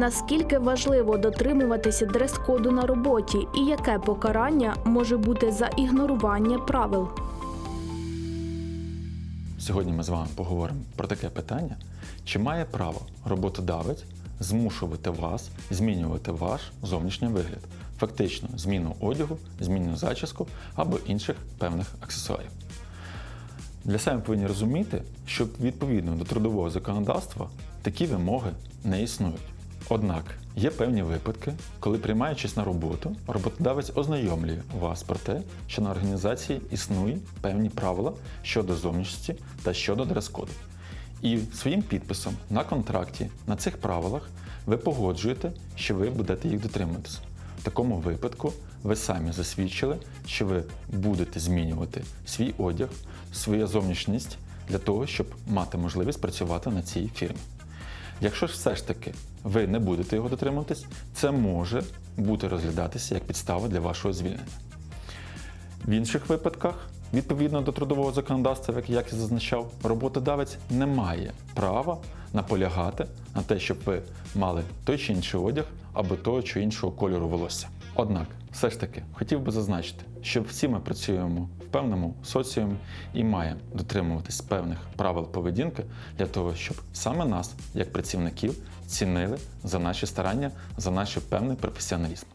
Наскільки важливо дотримуватися дрес-коду на роботі і яке покарання може бути за ігнорування правил? Сьогодні ми з вами поговоримо про таке питання: чи має право роботодавець змушувати вас змінювати ваш зовнішній вигляд, фактично зміну одягу, зміну зачіску або інших певних аксесуарів. Для себе повинні розуміти, що відповідно до трудового законодавства такі вимоги не існують. Однак є певні випадки, коли приймаючись на роботу, роботодавець ознайомлює вас про те, що на організації існують певні правила щодо зовнішності та щодо дрес-коду. І своїм підписом на контракті на цих правилах ви погоджуєте, що ви будете їх дотримуватися. В такому випадку ви самі засвідчили, що ви будете змінювати свій одяг, свою зовнішність для того, щоб мати можливість працювати на цій фірмі. Якщо ж все ж таки ви не будете його дотримуватись, це може бути розглядатися як підстава для вашого звільнення. В інших випадках, відповідно до трудового законодавства, як я зазначав, роботодавець не має права наполягати на те, щоб ви мали той чи інший одяг або того чи іншого кольору волосся. Однак, все ж таки, хотів би зазначити, що всі ми працюємо в певному соціумі і маємо дотримуватись певних правил поведінки для того, щоб саме нас, як працівників, цінили за наші старання, за наш певний професіоналізм.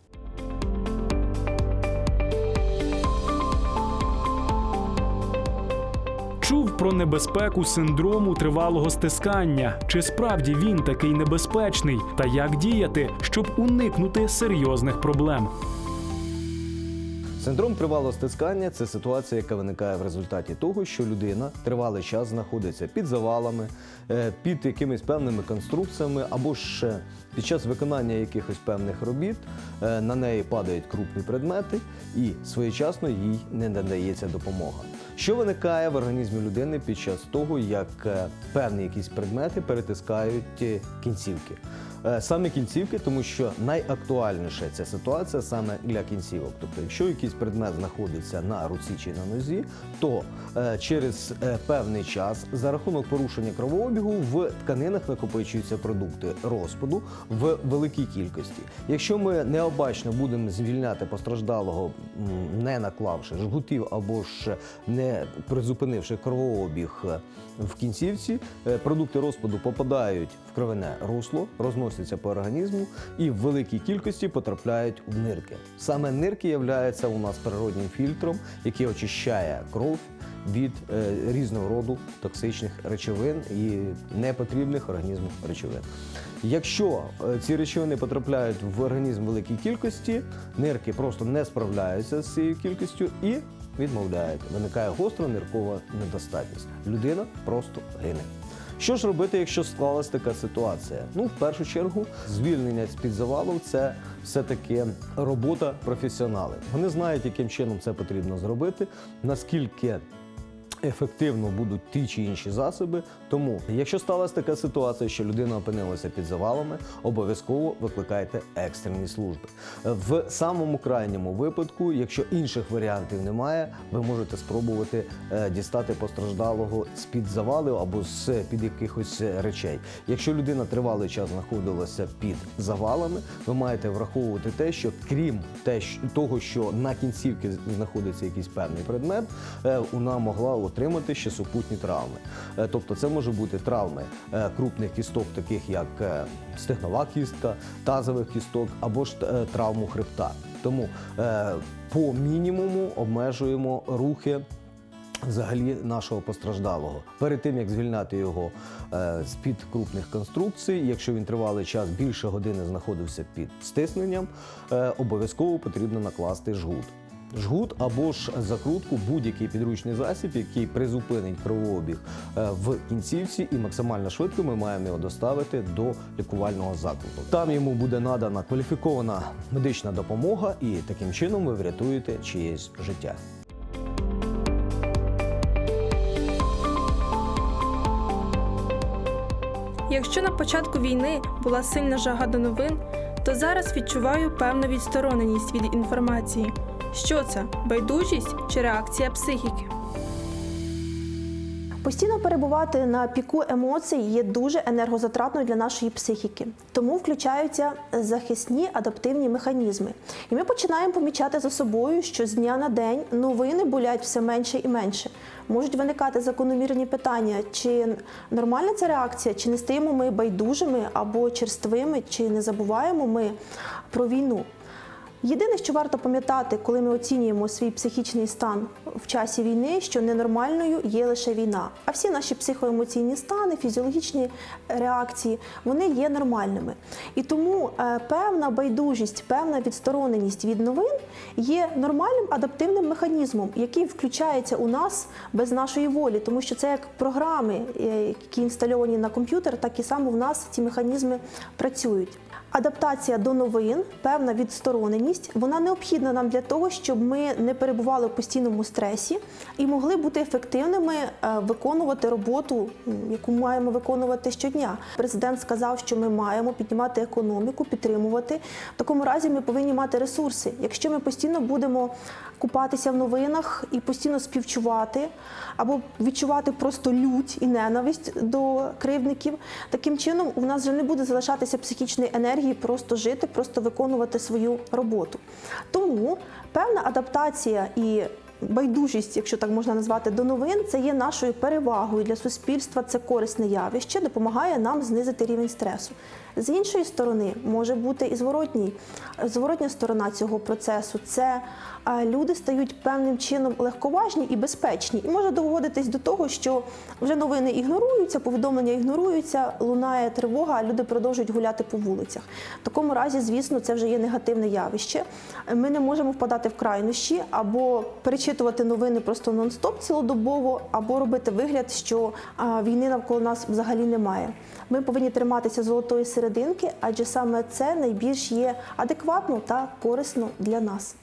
Чув про небезпеку синдрому тривалого стискання. Чи справді він такий небезпечний? Та як діяти, щоб уникнути серйозних проблем? Синдром тривалого стискання це ситуація, яка виникає в результаті того, що людина тривалий час знаходиться під завалами, е, під якимись певними конструкціями, або ж під час виконання якихось певних робіт е, на неї падають крупні предмети, і своєчасно їй не надається допомога. Що виникає в організмі людини під час того, як е, певні якісь предмети перетискають е, кінцівки? Е, Саме кінцівки, тому що найактуальніша ця ситуація саме для кінцівок. Тобто, якщо якийсь предмет знаходиться на руці чи на нозі, то е, через е, певний час за рахунок порушення кровообігу в тканинах накопичуються продукти розпаду в великій кількості. Якщо ми необачно будемо звільняти постраждалого, не наклавши жгутів або ж не призупинивши кровообіг в кінцівці, продукти розпаду попадають в кровяне русло, розносяться по організму і в великій кількості потрапляють в нирки. Саме нирки являються у нас природнім фільтром, який очищає кров від е, різного роду токсичних речовин і непотрібних організму речовин. Якщо е, ці речовини потрапляють в організм в великій кількості, нирки просто не справляються з цією кількістю і відмовляють. Виникає гостра ниркова недостатність. Людина просто гине. Що ж робити, якщо склалась така ситуація? Ну, в першу чергу, звільнення з-під завалу це все-таки робота професіоналів. Вони знають, яким чином це потрібно зробити, наскільки ефективно будуть ті чи інші засоби. Тому, якщо сталася така ситуація, що людина опинилася під завалами, обов'язково викликайте екстрені служби. В самому крайньому випадку, якщо інших варіантів немає, ви можете спробувати е, дістати постраждалого з під завалів або з під якихось е, речей. Якщо людина тривалий час знаходилася під завалами, ви маєте враховувати те, що крім того, що на кінцівці знаходиться якийсь певний предмет, е, вона могла отримати ще супутні травми. Е, Тобто це може бути травми е, крупних кісток, таких як е, стегнова кістка, тазових кісток або ж травму хребта. Тому по мінімуму обмежуємо рухи взагалі нашого постраждалого. Перед тим як звільняти його е, з-під крупних конструкцій, якщо він тривалий час більше години знаходився під стисненням, обов'язково потрібно накласти жгут. Жгут або ж закрутку, будь-який підручний засіб, який призупинить кровообіг е, в кінцівці, і максимально швидко ми маємо його доставити до лікувального закладу. Там йому буде надана кваліфікована медична допомога, і таким чином ви врятуєте чиєсь життя. Якщо на початку війни була сильна жага до новин, то зараз відчуваю певну відстороненість від інформації. Що це байдужість чи реакція психіки? Постійно перебувати на піку емоцій є дуже енергозатратною для нашої психіки, тому включаються захисні адаптивні механізми. І ми починаємо помічати за собою, що з дня на день новини болять все менше і менше. Можуть виникати закономірні питання, чи нормальна ця реакція, чи не стаємо ми байдужими або черствими, чи не забуваємо ми про війну. Єдине, що варто пам'ятати, коли ми оцінюємо свій психічний стан в часі війни, що ненормальною є лише війна. А всі наші психоемоційні стани, фізіологічні реакції, вони є нормальними. І тому е, певна байдужість, певна відстороненість від новин є нормальним адаптивним механізмом, який включається у нас без нашої волі, тому що це як програми, е, які інстальовані на комп'ютер, так і саме в нас ці механізми працюють. Адаптація до новин, певна відстороненість, вона необхідна нам для того, щоб ми не перебували в постійному стресі і могли бути ефективними, е, виконувати роботу, яку маємо виконувати щодня. Президент сказав, що ми маємо піднімати економіку, підтримувати. В такому разі ми повинні мати ресурси. Якщо ми постійно будемо купатися в новинах і постійно співчувати або відчувати просто лють і ненависть до кривдників, таким чином у нас вже не буде залишатися психічної енергії просто жити, просто виконувати свою роботу. Тому певна адаптація і байдужість, якщо так можна назвати, до новин, це є нашою перевагою для суспільства. Це корисне явище, допомагає нам знизити рівень стресу. З іншої сторони, може бути і зворотній, зворотня сторона цього процесу. Це люди стають певним чином легковажні і безпечні, і може доводитись до того, що вже новини ігноруються, повідомлення ігноруються, лунає тривога, а люди продовжують гуляти по вулицях. В такому разі, звісно, це вже є негативне явище. Ми не можемо впадати в крайнощі або перечитувати новини просто нон-стоп цілодобово, або робити вигляд, що війни навколо нас взагалі немає. Ми повинні триматися золотої серединки, адже саме це найбільш є адекватно та корисно для нас.